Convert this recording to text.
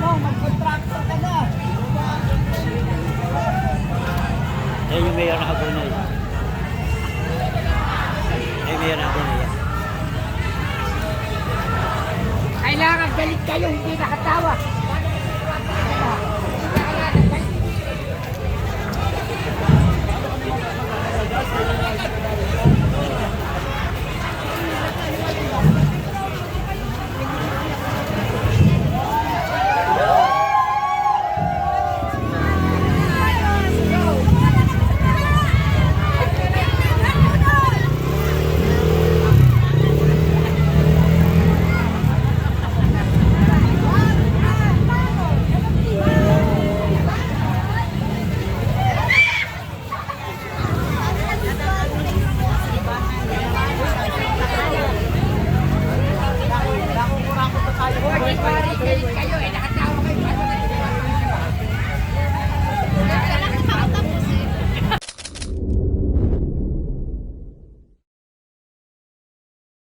mo, mag-contractor ka na. Yan yung mayor na Hagunay. Yan yung mayor na Hagunay. Kailangan galit kayo, hindi nakatawa.